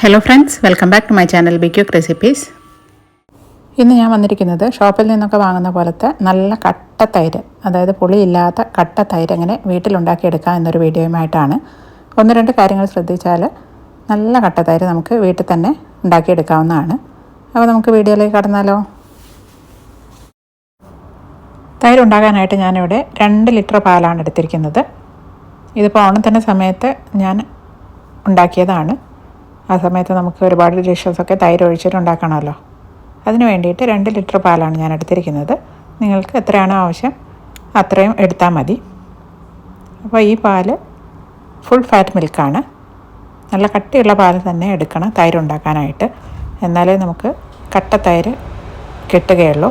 Hello friends welcome back to my channel B quick recipes ഇന്ന് ഞാൻ വന്നിരിക്കുന്നത് ഷോപ്പിൽ നിന്നൊക്കെ വാങ്ങുന്ന പോലത്തെ നല്ല കട്ട തൈര് അതായത് പുളിയില്ലാത്ത കട്ട തൈര് എങ്ങനെ വീട്ടിലുണ്ടാക്കിയെടുക്കാം എന്നൊരു വീഡിയോയുമായിട്ടാണ്. ഒന്ന് രണ്ട് കാര്യങ്ങൾ ശ്രദ്ധിച്ചാൽ നല്ല കട്ട തൈര് നമുക്ക് വീട്ടിൽ തന്നെ ഉണ്ടാക്കിയെടുക്കാവുന്നതാണ്. അപ്പോൾ നമുക്ക് വീഡിയോയിലേക്ക് കടന്നാലോ? തൈര് ഉണ്ടാക്കാനായിട്ട് ഞാനിവിടെ രണ്ട് ലിറ്റർ പാലാണ് എടുത്തിരിക്കുന്നത്. ഇതിപ്പോൾ ഓണത്തിന്റെ സമയത്ത് ഞാൻ ഉണ്ടാക്കിയതാണ്. ആ സമയത്ത് നമുക്ക് ഒരുപാട് ഡിഷസൊക്കെ തൈര് ഒഴിച്ചിട്ട് ഉണ്ടാക്കണമല്ലോ അതിന് വേണ്ടിയിട്ട് രണ്ട് ലിറ്റർ പാലാണ് ഞാൻ എടുത്തിരിക്കുന്നത്. നിങ്ങൾക്ക് എത്രയാണോ ആവശ്യം അത്രയും എടുത്താൽ മതി. അപ്പോൾ ഈ പാൽ ഫുൾ ഫാറ്റ് മിൽക്കാണ് നല്ല കട്ടിയുള്ള പാൽ തന്നെ എടുക്കണം തൈര് ഉണ്ടാക്കാനായിട്ട് എന്നാലേ നമുക്ക് കട്ട തൈര് കിട്ടുകയുള്ളൂ.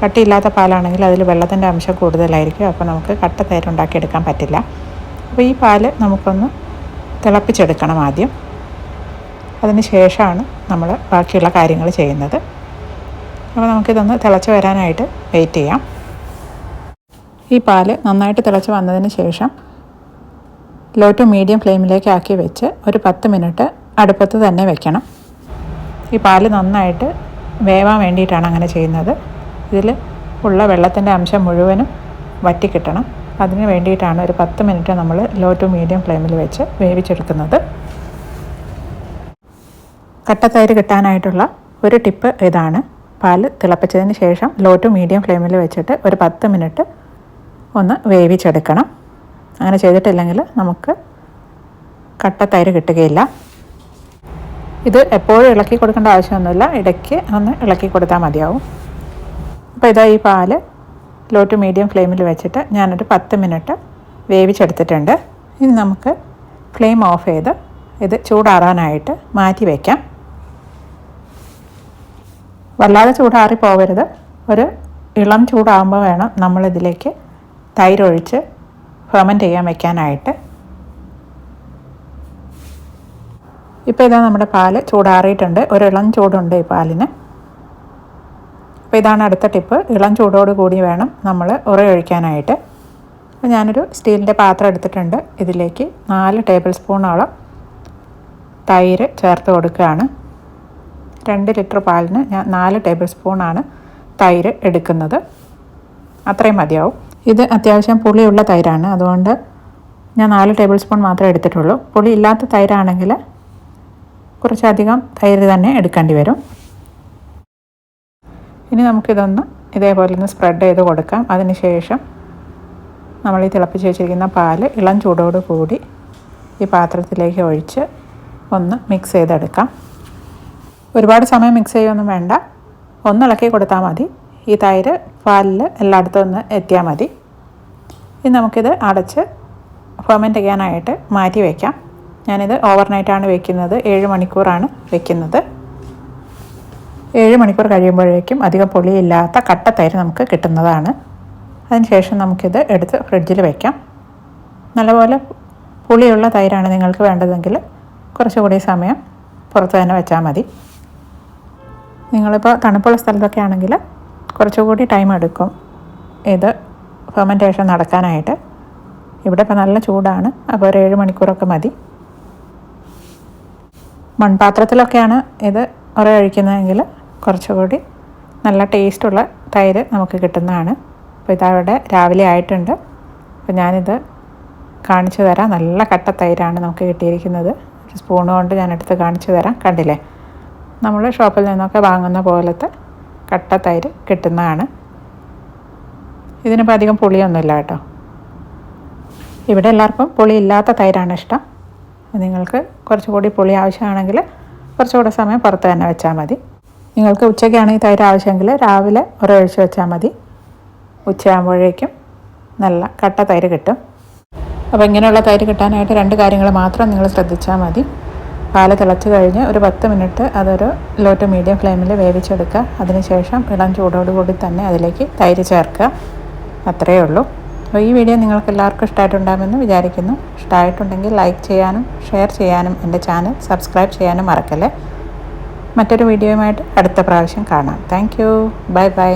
കട്ടിയില്ലാത്ത പാലാണെങ്കിൽ അതിൽ വെള്ളത്തിന്റെ അംശം കൂടുതലായിരിക്കും. അപ്പോൾ നമുക്ക് കട്ട തൈര് ഉണ്ടാക്കിയെടുക്കാൻ പറ്റില്ല. അപ്പോൾ ഈ പാൽ നമുക്കൊന്ന് തിളപ്പിച്ചെടുക്കണം ആദ്യം. അതിന് ശേഷമാണ് നമ്മൾ ബാക്കിയുള്ള കാര്യങ്ങൾ ചെയ്യുന്നത്. അപ്പോൾ നമുക്കിതൊന്ന് തിളച്ച് വരാനായിട്ട് വെയിറ്റ് ചെയ്യാം. ഈ പാൽ നന്നായിട്ട് തിളച്ച് വന്നതിന് ശേഷം ലോ ടു മീഡിയം ഫ്ലെയിമിലേക്ക് ആക്കി വെച്ച് ഒരു പത്ത് മിനിറ്റ് അടുപ്പത്ത് തന്നെ വെക്കണം. ഈ പാൽ നന്നായിട്ട് വേവാൻ വേണ്ടിയിട്ടാണ് അങ്ങനെ ചെയ്യുന്നത്. ഇതിൽ ഉള്ള വെള്ളത്തിന്റെ അംശം മുഴുവനും വറ്റിക്കിട്ടണം. അതിന് വേണ്ടിയിട്ടാണ് ഒരു പത്ത് മിനിറ്റ് നമ്മൾ ലോ ടു മീഡിയം ഫ്ലെയിമിൽ വെച്ച് വേവിച്ചെടുക്കുന്നത്. കട്ടത്തൈര് കിട്ടാനായിട്ടുള്ള ഒരു ടിപ്പ് ഇതാണ്. പാൽ തിളപ്പിച്ചതിന് ശേഷം ലോ ടു മീഡിയം ഫ്ലെയിമിൽ വെച്ചിട്ട് ഒരു പത്ത് മിനിറ്റ് ഒന്ന് വേവിച്ചെടുക്കണം. അങ്ങനെ ചെയ്തിട്ടില്ലെങ്കിൽ നമുക്ക് കട്ടത്തൈര് കിട്ടുകയില്ല. ഇത് എപ്പോഴും ഇളക്കി കൊടുക്കേണ്ട ആവശ്യമൊന്നുമില്ല. ഇടയ്ക്ക് ഒന്ന് ഇളക്കി കൊടുത്താൽ മതിയാവും. അപ്പോൾ ഇതാ ഈ പാൽ ലോ ടു മീഡിയം ഫ്ലെയിമിൽ വെച്ചിട്ട് ഞാനൊരു പത്ത് മിനിറ്റ് വേവിച്ചെടുത്തിട്ടുണ്ട്. ഇനി നമുക്ക് ഫ്ലെയിം ഓഫ് ചെയ്ത് ഇത് ചൂടാറാനായിട്ട് മാറ്റി വയ്ക്കാം വല്ലാതെ ചൂടാറി പോകരുത്. ഒരു ഇളം ചൂടാകുമ്പോൾ വേണം നമ്മളിതിലേക്ക് തൈരൊഴിച്ച് ഫെർമെന്റ് ചെയ്യാൻ വെക്കാനായിട്ട്. ഇപ്പോൾ ഇതാ നമ്മുടെ പാൽ ചൂടാറിയിട്ടുണ്ട്. ഒരു ഇളം ചൂടുണ്ട് ഈ പാലിന്. അപ്പോൾ ഇതാണ് അടുത്ത ടിപ്പ്. ഇളം ചൂടോട് കൂടി വേണം നമ്മൾ ഉറയൊഴിക്കാനായിട്ട് അപ്പോൾ ഞാനൊരു സ്റ്റീലിന്റെ പാത്രം എടുത്തിട്ടുണ്ട്. ഇതിലേക്ക് നാല് ടേബിൾ സ്പൂണോളം തൈര് ചേർത്ത് കൊടുക്കുകയാണ്. രണ്ട് ലിറ്റർ പാലിന് ഞാൻ നാല് ടേബിൾ സ്പൂണാണ് തൈര് എടുക്കുന്നത്. അത്രയും മതിയാവും. ഇത് അത്യാവശ്യം പുളിയുള്ള തൈരാണ്. അതുകൊണ്ട് ഞാൻ നാല് ടേബിൾ സ്പൂൺ മാത്രമേ എടുത്തിട്ടുള്ളൂ. പുളി ഇല്ലാത്ത തൈരാണെങ്കിൽ കുറച്ചധികം തൈര് തന്നെ എടുക്കേണ്ടി വരും. ഇനി നമുക്കിതൊന്ന് ഇതേപോലെ ഒന്ന് സ്പ്രെഡ് ചെയ്ത് കൊടുക്കാം. അതിനുശേഷം നമ്മൾ ഈ തിളപ്പിച്ച് വെച്ചിരിക്കുന്ന പാൽ ഇളം ചൂടോട് കൂടി ഈ പാത്രത്തിലേക്ക് ഒഴിച്ച് ഒന്ന് മിക്സ് ചെയ്തെടുക്കാം. ഒരുപാട് സമയം മിക്സ് ചെയ്യുമൊന്നും വേണ്ട. ഒന്ന് ഇളക്കി കൊടുത്താൽ മതി. ഈ തൈര് പാലിൽ എല്ലായിടത്തും ഒന്ന് എത്തിയാൽ മതി. ഇനി നമുക്കിത് അടച്ച് ഫെർമെന്റ് ചെയ്യാനായിട്ട് മാറ്റി വയ്ക്കാം ഞാനിത് ഓവർനൈറ്റാണ് വെക്കുന്നത്. ഏഴ് മണിക്കൂറാണ് വെക്കുന്നത്. ഏഴ് മണിക്കൂർ കഴിയുമ്പോഴേക്കും അധികം പൊളിയില്ലാത്ത കട്ട തൈര് നമുക്ക് കിട്ടുന്നതാണ്. അതിനുശേഷം നമുക്കിത് എടുത്ത് ഫ്രിഡ്ജിൽ വയ്ക്കാം നല്ലപോലെ പുളിയുള്ള തൈരാണ് നിങ്ങൾക്ക് വേണ്ടതെങ്കിൽ കുറച്ചുകൂടി സമയം പുറത്ത് തന്നെ വെച്ചാൽ മതി. നിങ്ങളിപ്പോൾ തണുപ്പുള്ള സ്ഥലത്തൊക്കെ ആണെങ്കിൽ കുറച്ചുകൂടി ടൈം എടുക്കും ഇത് ഫെർമെന്റേഷൻ നടക്കാനായിട്ട്. ഇവിടെ ഇപ്പോൾ നല്ല ചൂടാണ് അപ്പോൾ ഒരു ഏഴ് മണിക്കൂറൊക്കെ മതി. മൺപാത്രത്തിലൊക്കെയാണ് ഇത് ഉറ കഴിക്കുന്നതെങ്കിൽ കുറച്ചുകൂടി നല്ല ടേസ്റ്റുള്ള തൈര് നമുക്ക് കിട്ടുന്നതാണ്. അപ്പോൾ ഇതവിടെ രാവിലെ ആയിട്ടുണ്ട്. അപ്പോൾ ഞാനിത് കാണിച്ചു തരാം. നല്ല കട്ട തൈരാണ് നമുക്ക് കിട്ടിയിരിക്കുന്നത്. ഒരു സ്പൂൺ കൊണ്ട് ഞാൻ എടുത്ത് കാണിച്ചു തരാം. കണ്ടില്ലേ? നമ്മൾ ഷോപ്പിൽ നിന്നൊക്കെ വാങ്ങുന്ന പോലത്തെ കട്ട തൈര് കിട്ടുന്നതാണ്. ഇതിനിപ്പോൾ അധികം പുളിയൊന്നുമില്ല കേട്ടോ. ഇവിടെ എല്ലാവർക്കും പുളി ഇല്ലാത്ത തൈരാണ് ഇഷ്ടം. നിങ്ങൾക്ക് കുറച്ചുകൂടി പുളി ആവശ്യമാണെങ്കിൽ കുറച്ചുകൂടെ സമയം പുറത്ത് തന്നെ വെച്ചാൽ മതി. നിങ്ങൾക്ക് ഉച്ചയ്ക്കാണ് ഈ തൈര് ആവശ്യമെങ്കിൽ രാവിലെ ഒരൊഴിച്ച് വെച്ചാൽ മതി. ഉച്ചയാകുമ്പോഴേക്കും നല്ല കട്ട തൈര് കിട്ടും. അപ്പോൾ ഇങ്ങനെയുള്ള തൈര് കിട്ടാനായിട്ട് രണ്ട് കാര്യങ്ങൾ മാത്രം നിങ്ങൾ ശ്രദ്ധിച്ചാൽ മതി. പാൽ തിളച്ച് കഴിഞ്ഞ് ഒരു പത്ത് മിനിറ്റ് അതൊരു ലോ ടു മീഡിയം ഫ്ലെയിമിൽ വേവിച്ചെടുക്കുക. അതിനുശേഷം ഇളം ചൂടോടുകൂടി തന്നെ അതിലേക്ക് തൈര് ചേർക്കുക. അത്രയേ ഉള്ളൂ. അപ്പോൾ ഈ വീഡിയോ നിങ്ങൾക്ക് എല്ലാവർക്കും ഇഷ്ടമായിട്ടുണ്ടാകുമെന്ന് വിചാരിക്കുന്നു. ഇഷ്ടമായിട്ടുണ്ടെങ്കിൽ ലൈക്ക് ചെയ്യാനും ഷെയർ ചെയ്യാനും എന്റെ ചാനൽ സബ്സ്ക്രൈബ് ചെയ്യാനും മറക്കല്ലേ? മറ്റൊരു വീഡിയോയുമായിട്ട് അടുത്ത പ്രാവശ്യം കാണാം. Thank you bye bye